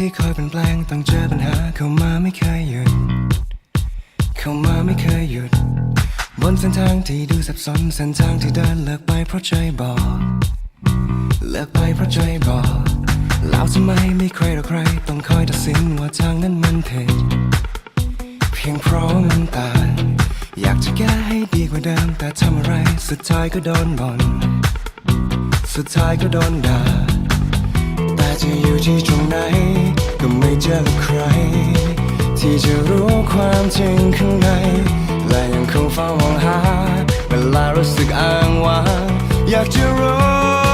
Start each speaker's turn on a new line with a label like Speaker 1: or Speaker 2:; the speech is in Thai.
Speaker 1: ที่คอยเปลี่ยนแปลงต้องเจอปัญหาเข้ามาไม่เคยหยุด เข้ามาไม่เคยหยุด บนเส้นทางที่ดูสับสนเส้นทางที่เดินเลิกไปเพราะใจบอกเลิกไปเพราะใจบอกแล้วทำไมไม่ใครหรอใคร ต้องคอยตัดสินว่าทางนั้นมันผิดเพียงเพราะมันต่างอยากจะแก้ให้ดีกว่าเดิมแต่ทำอะไรสุดท้ายก็โดนบ่นสุดท้ายก็โดนด่าแต่จะอยู่ที่ตรงไหน ก็ไม่เจอใคร ที่จะรู้ความจริงข้างใน และยังคงเฝ้ามองหา เวลารู้สึกอ้างว้างอยากจะรู้